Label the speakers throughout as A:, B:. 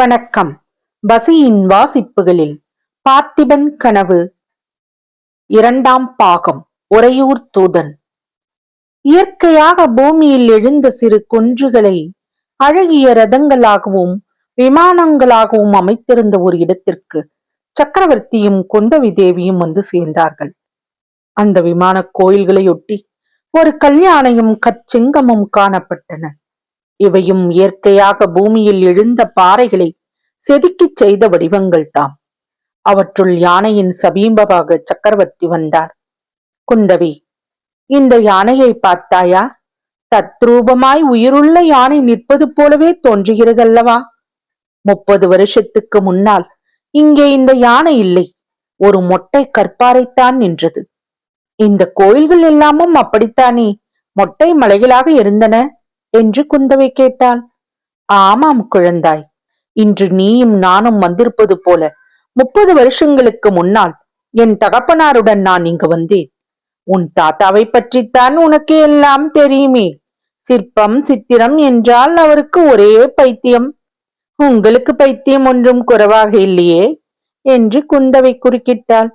A: வணக்கம். பசியின் வாசிப்புகளில் பார்த்திபன் கனவு இரண்டாம் பாகம். உறையூர் தூதன். இயற்கையாக பூமியில் எழுந்த சிறு குன்றுகளை அழகிய ரதங்களாகவும் விமானங்களாகவும் அமைத்திருந்த ஒரு இடத்திற்கு சக்கரவர்த்தியும் குந்தவி தேவியும் வந்து சேர்ந்தார்கள். அந்த விமான கோயில்களையொட்டி ஒரு கல்யாணையும் கச்சிங்கமும் காணப்பட்டன. இவையும் இயற்கையாக பூமியில் எழுந்த பாறைகளை செதுக்கிச் செய்த வடிவங்கள் தாம் அவற்றுள் யானையின் சமீபமாக சக்கரவர்த்தி வந்தார். குந்தவி இந்த யானையை பார்த்தாயா? தத்ரூபமாய் உயிருள்ள யானை நிற்பது போலவே தோன்றுகிறதல்லவா? முப்பது வருஷத்துக்கு முன்னால் இங்கே இந்த யானை இல்லை. ஒரு மொட்டை கற்பாறைத்தான் நின்றது. இந்த கோயில்கள் எல்லாமும் அப்படித்தானே? மொட்டை மலைகளாக இருந்தன. என்று குந்தவை கேட்டாள். ஆமாம் குழந்தாய் இன்று நீயும் நானும் வந்திருப்பது போல முப்பது வருஷங்களுக்கு முன்னால் என் தகப்பனாருடன் நான் இங்கு வந்தேன். உன் தாத்தாவை பற்றித்தான் உனக்கு எல்லாம் தெரியுமே. சிற்பம் சித்திரம் என்றால் அவருக்கு ஒரே பைத்தியம். உங்களுக்கு பைத்தியம் ஒன்றும் குறைவாக இல்லையே என்று குந்தவை குறுக்கிட்டாள்.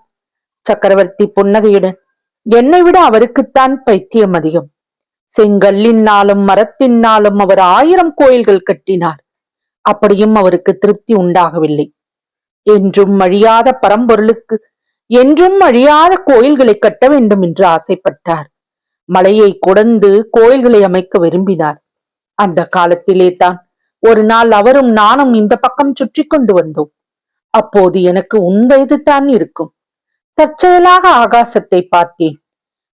A: சக்கரவர்த்தி புன்னகையுடன் என்னை விட அவருக்குத்தான் பைத்தியம் அதிகம். செங்கல்லினாலும் மரத்தினாலும் அவர் ஆயிரம் கோயில்கள் கட்டினார். அப்படியும் அவருக்கு திருப்தி உண்டாகவில்லை. என்றும் அழியாத பரம்பொருளுக்கு என்றும் அழியாத கோயில்களை கட்ட வேண்டும் என்று ஆசைப்பட்டார். மலையை குடந்து கோயில்களை அமைக்க விரும்பினார். அந்த காலத்திலே தான் ஒரு நாள் அவரும் நானும் இந்த பக்கம் சுற்றி கொண்டு வந்தோம். அப்போது எனக்கு உன் வயதுதான் இருக்கும். தற்செயலாக ஆகாசத்தை பார்த்தேன்.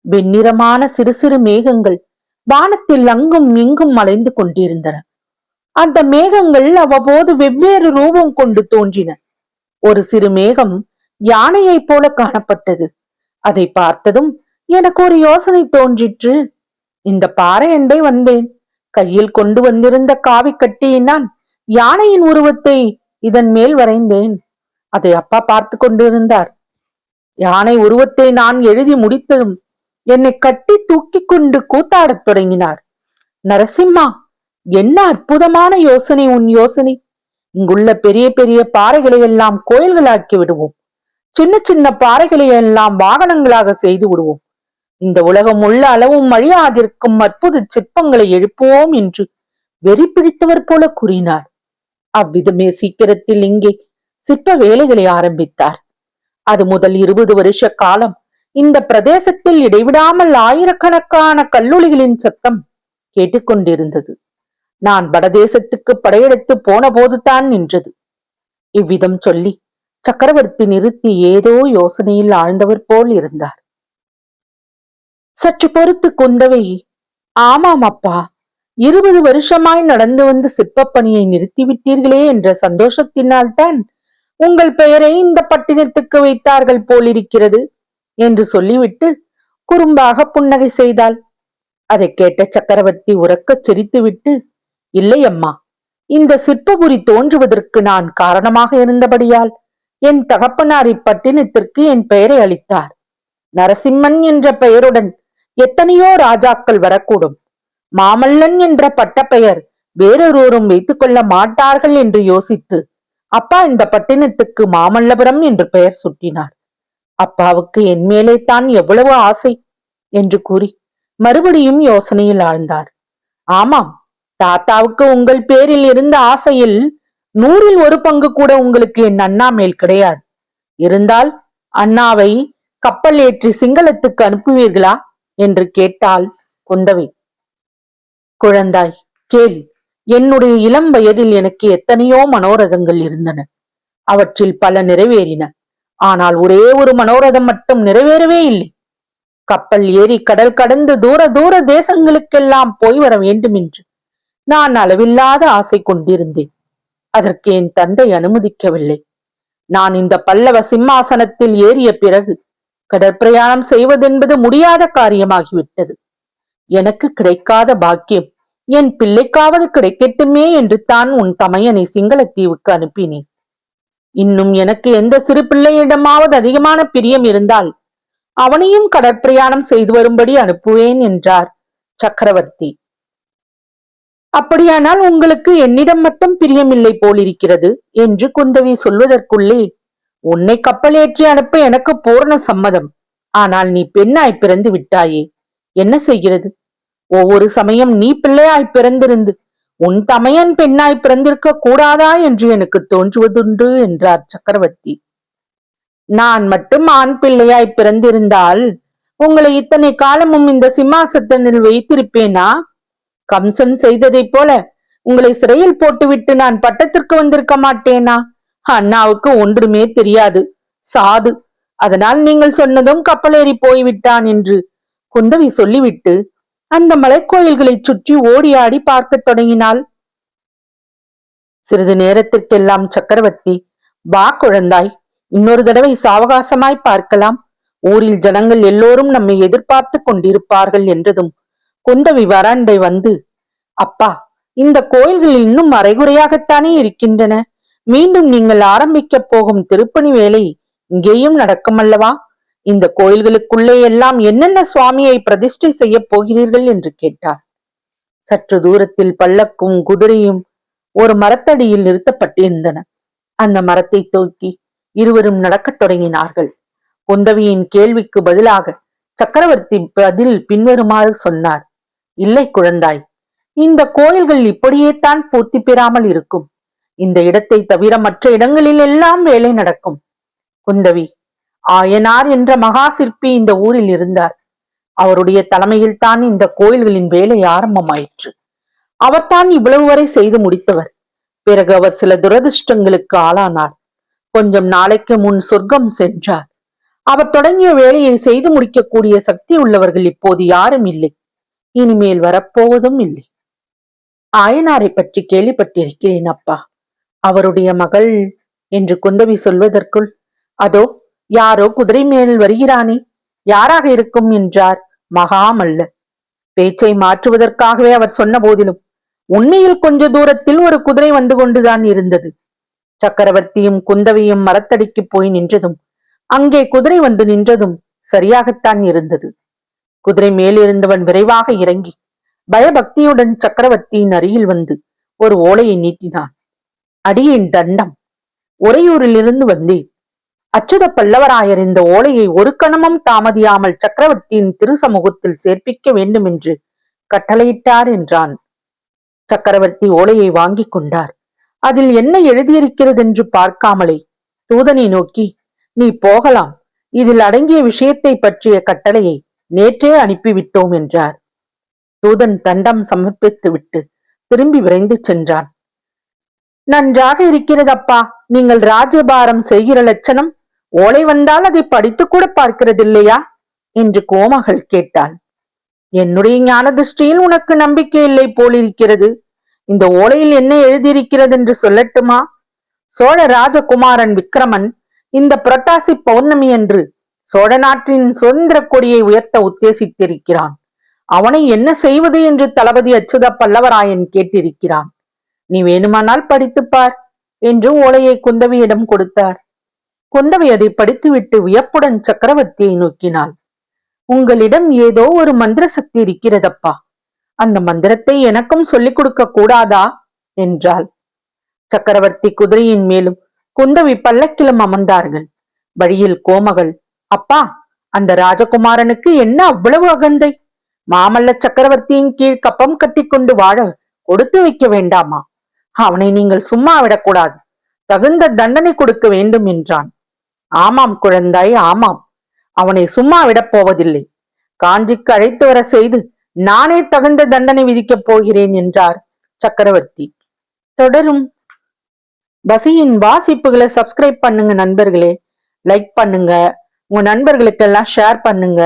A: வெண்ணிறமான சிறு சிறு மேகங்கள் வானத்தில் அங்கும் இங்கும் மலைந்து கொண்டிருந்தன. அந்த மேகங்கள் அவ்வப்போது வெவ்வேறு ரூபம் கொண்டு தோன்றின. ஒரு சிறு மேகம் யானையைப் போல காணப்பட்டது. அதை பார்த்ததும் எனக்கு ஒரு யோசனை தோன்றிற்று. இந்த பாறை அண்டை வந்தேன். கையில் கொண்டு வந்திருந்த காவி கட்டியினால் யானையின் உருவத்தை இதன் மேல் வரைந்தேன். அதை அப்பா பார்த்து கொண்டிருந்தார். யானை உருவத்தை நான் எழுதி முடித்ததும் என்னை கட்டி தூக்கி கொண்டு கூத்தாடத் தொடங்கினார். நரசிம்மா என்ன அற்புதமான யோசனை உன் யோசனை. இங்குள்ள பெரிய பெரிய பாறைகளை எல்லாம் கோயில்களாக்கி விடுவோம். சின்ன சின்ன பாறைகளை எல்லாம் வாகனங்களாக செய்து விடுவோம். இந்த உலகம் உள்ள அளவும் அழியாதிருக்கும் அற்புத சிற்பங்களை எழுப்புவோம் என்று வெறி பிடித்தவர் போல கூறினார். அவ்விதமே சீக்கிரத்தில் இங்கே சிற்ப வேலைகளை ஆரம்பித்தார். அது முதல் இருபது வருஷ காலம் இந்த பிரதேசத்தில் இடைவிடாமல் ஆயிரக்கணக்கான கல்லூலிகளின் சத்தம் கேட்டுக்கொண்டிருந்தது. நான் வடதேசத்துக்கு படையெடுத்து போன போதுதான் நின்றது. இவ்விதம் சொல்லி சக்கரவர்த்தி நிறுத்தி ஏதோ யோசனையில் ஆழ்ந்தவர் போல் இருந்தார். சற்று பொறுத்து குந்தவை ஆமாம் அப்பா இருபது வருஷமாய் நடந்து வந்து சிற்பப்பணியை நிறுத்திவிட்டீர்களே என்ற சந்தோஷத்தினால் தான் உங்கள் பெயரை இந்த பட்டினத்துக்கு வைத்தார்கள் போலிருக்கிறது. என்று சொல்லிவிட்டு குறும்பாக புன்னகை செய்தாள். அதை கேட்ட சக்கரவர்த்தி உறக்கச் சிரித்துவிட்டு இல்லை அம்மா இந்த சிற்பபுரி தோன்றுவதற்கு நான் காரணமாக இருந்தபடியால் என் தகப்பனார் இப்பட்டினத்திற்கு என் பெயரை அளித்தார். நரசிம்மன் என்ற பெயருடன் எத்தனையோ ராஜாக்கள் வரக்கூடும். மாமல்லன் என்ற பட்டப்பெயர் வேறொருவரும் வைத்துக் கொள்ள மாட்டார்கள் என்று யோசித்து அப்பா இந்த பட்டினத்துக்கு மாமல்லபுரம் என்று பெயர் சுட்டினார். அப்பாவுக்கு என் மேலே தான் எவ்வளவு ஆசை? என்று கூறி மறுபடியும் யோசனையில் ஆழ்ந்தார். ஆமாம் தாத்தாவுக்கு உங்கள் பேரில் இருந்த ஆசையில் நூறில் ஒரு பங்கு கூட உங்களுக்கு என் அண்ணா மேல் கிடையாது. இருந்தால் அண்ணாவை கப்பல் ஏற்றி சிங்களத்துக்கு அனுப்புவீர்களா? என்று கேட்டாள் குந்தவை. குழந்தாய் கேள். என்னுடைய இளம் வயதில் எனக்கு எத்தனையோ மனோரதங்கள் இருந்தன. அவற்றில் பல நிறைவேறின. ஆனால் ஒரே ஒரு மனோரதம் மட்டும் நிறைவேறவே இல்லை. கப்பல் ஏறி கடல் கடந்து தூர தூர தேசங்களுக்கெல்லாம் போய் வர வேண்டும் என்று நான் அளவில்லாத ஆசை கொண்டிருந்தேன். அதற்கு என் தந்தை அனுமதிக்கவில்லை. நான் இந்த பல்லவ சிம்மாசனத்தில் ஏறிய பிறகு கடற்பிரயாணம் செய்வதென்பது முடியாத காரியமாகிவிட்டது. எனக்கு கிடைக்காத பாக்கியம் என் பிள்ளைக்காவது கிடைக்கட்டுமே என்று தான் உன் தமையனை சிங்களத்தீவுக்கு அனுப்பினேன். இன்னும் எனக்கு எந்த சிறு பிள்ளையிடமாவது அதிகமான பிரியம் இருந்தால் அவனையும் கடற்பிரயாணம் செய்து வரும்படி அனுப்புவேன் என்றார் சக்கரவர்த்தி. அப்படியானால் உங்களுக்கு என்னிடம் மட்டும் பிரியமில்லை போலிருக்கிறது என்று குந்தவி சொல்வதற்குள்ளே உன்னை கப்பலேற்றி அனுப்ப எனக்கு பூரண சம்மதம். ஆனால் நீ பெண்ணாய் பிறந்து விட்டாயே என்ன செய்கிறது? ஒவ்வொரு சமயம் நீ பிள்ளையாய் பிறந்திருந்து உன் தமையன் பெண்ணாய் பிறந்திருக்க கூடாதா என்று எனக்கு தோன்றுவதுண்டு என்றார் சக்கரவர்த்தி. நான் மட்டும் ஆண் பிள்ளையாய் பிறந்திருந்தால் உங்களை இத்தனை காலமும் இந்த சிம்மாசத்தனில் வைத்திருப்பேனா? கம்சன் செய்ததைப் போல உங்களை சிறையில் போட்டுவிட்டு நான் பட்டத்திற்கு வந்திருக்க மாட்டேனா? அண்ணாவுக்கு ஒன்றுமே தெரியாது. சாது. அதனால் நீங்கள் சொன்னதும் கப்பலேறி போய்விட்டான் என்று குந்தவி சொல்லிவிட்டு அந்த மலைக்கோயில்களைச் சுற்றி ஓடி ஆடி பார்க்கத் தொடங்கினாள். சிறிது நேரத்திற்கெல்லாம் சக்கரவர்த்தி வா குழந்தாய் இன்னொரு தடவை சாவகாசமாய் பார்க்கலாம். ஊரில் ஜனங்கள் எல்லோரும் நம்மை எதிர்பார்த்து கொண்டிருப்பார்கள் என்றதும் குந்தவி வராண்டை வந்து அப்பா இந்த கோயில்கள் இன்னும் அரைகுறையாகத்தானே இருக்கின்றன. மீண்டும் நீங்கள் ஆரம்பிக்கப் போகும் திருப்பணி வேலை இங்கேயும் நடக்கும் அல்லவா இந்த கோயில்களுக்குள்ளே எல்லாம் என்னென்ன சுவாமியை பிரதிஷ்டை செய்ய போகிறீர்கள் என்று கேட்டார் சற்று தூரத்தில் பல்லக்கும் குதிரையும் ஒரு மரத்தடியில் நிறுத்தப்பட்டிருந்தன. அந்த மரத்தை தூக்கி இருவரும் நடக்கத் தொடங்கினார்கள். குந்தவியின் கேள்விக்கு பதிலாக சக்கரவர்த்தி பதில் பின்வருமாறு சொன்னார். இல்லை குழந்தாய் இந்த கோயில்கள் இப்படியே தான் பூர்த்தி பெறாமல் இருக்கும். இந்த இடத்தை தவிர மற்ற இடங்களில் எல்லாம் வேலை நடக்கும். குந்தவி ஆயனார் என்ற மகா சிற்பி இந்த ஊரில் இருந்தார். அவருடைய தலைமையில் தான் இந்த கோயில்களின் வேலை ஆரம்பமாயிற்று. அவர்தான் இவ்வளவு வரை செய்து முடித்தவர். பிறகு அவர் சில துரதிருஷ்டங்களுக்கு ஆளானார். கொஞ்சம் நாளைக்கு முன் சொர்க்கம் சென்றார். அவர் தொடங்கிய வேலையை செய்து முடிக்கக்கூடிய சக்தி உள்ளவர்கள் இப்போது யாரும் இல்லை. இனிமேல் வரப்போவதும் இல்லை. ஆயனாரை பற்றி கேள்விப்பட்டிருக்கிறேன் அப்பா. அவருடைய மகள் என்று குந்தவி சொல்வதற்குள் அதோ யாரோ குதிரை மேல் வருகிறானே யாராக இருக்கும் என்றார் மகாமல்ல பேச்சை மாற்றுவதற்காகவே அவர் சொன்ன போதிலும் உண்மையில் கொஞ்ச தூரத்தில் ஒரு குதிரை வந்து கொண்டுதான் இருந்தது. சக்கரவர்த்தியும் குந்தவியும் மரத்தடிக்கு போய் நின்றதும் அங்கே குதிரை வந்து நின்றதும் சரியாகத்தான் இருந்தது. குதிரை மேலிருந்தவன் விரைவாக இறங்கி பயபக்தியுடன் சக்கரவர்த்தியின் அருகில் வந்து ஒரு ஓலையை நீட்டினான். அடியின் தண்டம் உறையூரிலிருந்து வந்தேன். அச்சுத பல்லவராயர் இந்த ஓலையை ஒரு கணமும் தாமதியாமல் சக்கரவர்த்தியின் திருசமூகத்தில் சேர்ப்பிக்க வேண்டும் என்று கட்டளையிட்டார் என்றான். சக்கரவர்த்தி ஓலையை வாங்கிக் கொண்டார். அதில் என்ன எழுதியிருக்கிறது என்று பார்க்காமலே தூதனை நோக்கி நீ போகலாம். இதில் அடங்கிய விஷயத்தை பற்றிய கட்டளையை நேற்றே அனுப்பிவிட்டோம் என்றார். தூதன் தண்டம் சமர்ப்பித்து விட்டு திரும்பி விரைந்து சென்றான். நன்றாக இருக்கிறதப்பா நீங்கள் ராஜபாரம் செய்கிற லட்சணம் ஓலை வந்தால் அதை படித்து கூட பார்க்கிறதில்லையா? என்று கோமகள் கேட்டாள். என்னுடைய ஞான திருஷ்டியில் உனக்கு நம்பிக்கை இல்லை போலிருக்கிறது இந்த ஓலையில் என்ன எழுதியிருக்கிறது என்று சொல்லட்டுமா? சோழ ராஜகுமாரன் விக்ரமன் இந்த புரட்டாசி பௌர்ணமி என்று சோழ நாட்டின் சுதந்திர கொடியை உயர்த்த உத்தேசித்திருக்கிறான். அவனை என்ன செய்வது என்று தளபதி அச்சுத பல்லவராயன் கேட்டிருக்கிறான். நீ வேணுமானால் படித்துப்பார் என்று ஓலையை குந்தவியிடம் கொடுத்தார். குந்தவை அதை படித்துவிட்டு வியப்புடன் சக்கரவர்த்தியை நோக்கினாள். உங்களிடம் ஏதோ ஒரு மந்திர சக்தி இருக்கிறதப்பா? அந்த மந்திரத்தை எனக்கும் சொல்லிக் கொடுக்க கூடாதா? என்றாள். சக்கரவர்த்தி குதிரையின் மேலும் குந்தவி பல்லக்கிலும் அமர்ந்தார்கள். வழியில் கோமகள் அப்பா அந்த ராஜகுமாரனுக்கு என்ன அவ்வளவு அகந்தை? மாமல்ல சக்கரவர்த்தியின் கீழ் கப்பம் கட்டிக்கொண்டு வாழ கொடுத்து வைக்க வேண்டாமா? அவனை நீங்கள் சும்மா விடக்கூடாது. தகுந்த தண்டனை கொடுக்க வேண்டும் என்றான். ஆமாம் குழந்தாய் ஆமாம். அவனை சும்மா விடப் போவதில்லை. காஞ்சிக்கு அழைத்து வர செய்து நானே தகுந்த தண்டனை விதிக்கப் போகிறேன் என்றார் சக்கரவர்த்தி. தொடரும். பசியின் வாசிப்புகளை சப்ஸ்கிரைப் பண்ணுங்க நண்பர்களே. லைக் பண்ணுங்க. உங்க நண்பர்களுக்கெல்லாம் ஷேர் பண்ணுங்க.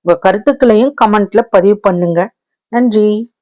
A: உங்க கருத்துக்களையும் கமெண்ட்ல பதிவு பண்ணுங்க. நன்றி.